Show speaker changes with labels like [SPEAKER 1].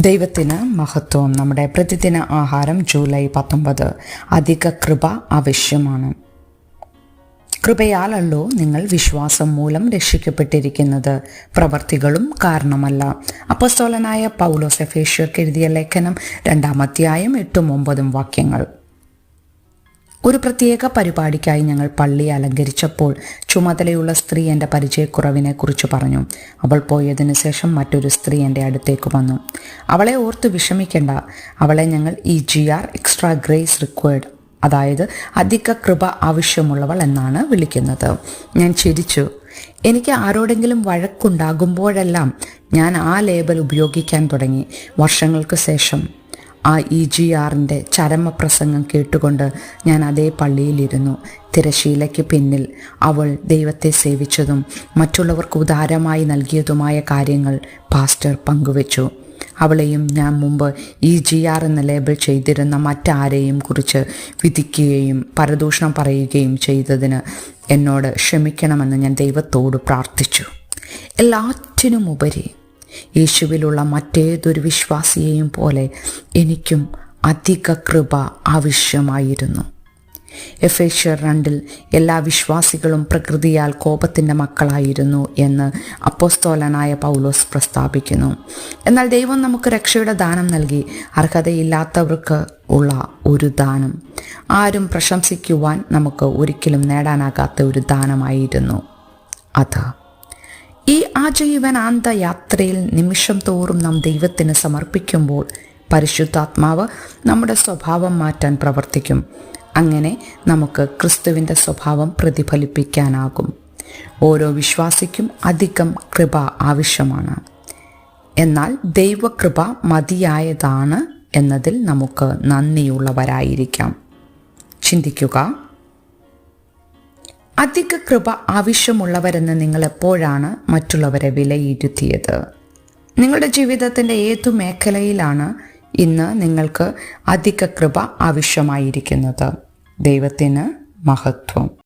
[SPEAKER 1] ദൈവത്തിന് മഹത്വം. നമ്മുടെ പ്രതിദിന ആഹാരം ജൂലൈ പത്തൊമ്പത്. അധിക കൃപ ആവശ്യമാണ്. കൃപയാലല്ലോ നിങ്ങൾ വിശ്വാസം മൂലം രക്ഷിക്കപ്പെട്ടിരിക്കുന്നത്. പ്രവർത്തികളും കാരണമല്ല. അപ്പസ്തോലനായ പൗലോസ് എഫേഷ്യർക്ക് എഴുതിയ ലേഖനം രണ്ടാമധ്യായം എട്ടും ഒമ്പതും വാക്യങ്ങൾ. ഒരു പ്രത്യേക പരിപാടിക്കായി ഞങ്ങൾ പള്ളി അലങ്കരിച്ചപ്പോൾ ചുമതലയുള്ള സ്ത്രീ എന്റെ പരിചയക്കുറവിനെ കുറിച്ച് പറഞ്ഞു. അവൾ പോയതിനു ശേഷം മറ്റൊരു സ്ത്രീ എന്റെ അടുത്തേക്ക് വന്നു. അവളെ ഓർത്ത് വിഷമിക്കേണ്ട. അവളെ ഞങ്ങൾ E G R extra grace required അതായത് അധിക കൃപ ആവശ്യമുള്ളവൾ എന്നാണ് വിളിക്കുന്നത്. ഞാൻ ചിരിച്ചു. എനിക്ക് ആരോടെങ്കിലും വഴക്കുണ്ടാകുമ്പോഴെല്ലാം ഞാൻ ആ ലേബൽ ഉപയോഗിക്കാൻ തുടങ്ങി. വർഷങ്ങൾക്ക് ശേഷം ആ ഇ ജി ആറിന്റെ ചരമപ്രസംഗം കേട്ടുകൊണ്ട് ഞാൻ അതേ പള്ളിയിലിരുന്നു. തിരശീലയ്ക്ക് പിന്നിൽ അവൾ ദൈവത്തെ സേവിച്ചതും മറ്റുള്ളവർക്ക് ഉദാരമായി നൽകിയതുമായ കാര്യങ്ങൾ പാസ്റ്റർ പങ്കുവച്ചു. അവളെയും ഞാൻ മുമ്പ് ഇ ജി ആർ എന്ന ലേബിൾ ചെയ്തിരുന്ന മറ്റാരെയും കുറിച്ച് വിധിക്കുകയും പരദൂഷണം പറയുകയും ചെയ്തതിന് എന്നോട് ക്ഷമിക്കണമെന്ന് ഞാൻ ദൈവത്തോട് പ്രാർത്ഥിച്ചു. എല്ലാറ്റിനുമുപരി യേശുവിലുള്ള മറ്റേതൊരു വിശ്വാസിയെയും പോലെ എനിക്കും അധിക കൃപ ആവശ്യമായിരുന്നു. എഫേഷ്യർ രണ്ടിൽ എല്ലാ വിശ്വാസികളും പ്രകൃതിയാൽ കോപത്തിന്റെ മക്കളായിരുന്നു എന്ന് അപ്പോസ്തോലനായ പൗലോസ് പ്രസ്താവിക്കുന്നു. എന്നാൽ ദൈവം നമുക്ക് രക്ഷയുടെ ദാനം നൽകി അർഹതയില്ലാത്തവർക്ക് ഉള്ള ഒരു ദാനം. ആരും പ്രശംസിക്കുവാൻ നമുക്ക് ഒരിക്കലും നേടാനാകാത്ത ഒരു ദാനമായിരുന്നു. അത് ഈ ആജീവനാന്ത യാത്രയിൽ നിമിഷം തോറും നാം ദൈവത്തിന് സമർപ്പിക്കുമ്പോൾ പരിശുദ്ധാത്മാവ് നമ്മുടെ സ്വഭാവം മാറ്റാൻ പ്രവർത്തിക്കും. അങ്ങനെ നമുക്ക് ക്രിസ്തുവിന്റെ സ്വഭാവം പ്രതിഫലിപ്പിക്കാനാകും. ഓരോ വിശ്വാസിക്കും അധികം കൃപ ആവശ്യമാണ്. എന്നാൽ ദൈവകൃപ മതിയായതാണ് എന്നതിൽ നമുക്ക് നന്ദിയുള്ളവരായിരിക്കാം. ചിന്തിക്കുക അധിക കൃപ ആവശ്യമുള്ളവരെന്ന് നിങ്ങൾ എപ്പോഴാണ് മറ്റുള്ളവരെ വിലയിരുത്തിയത്? നിങ്ങളുടെ ജീവിതത്തിന്റെ ഏതു മേഖലയിലാണ് ഇന്ന് നിങ്ങൾക്ക് അധിക കൃപ ആവശ്യമായിരിക്കുന്നത്? ദൈവത്തിന് മഹത്വം.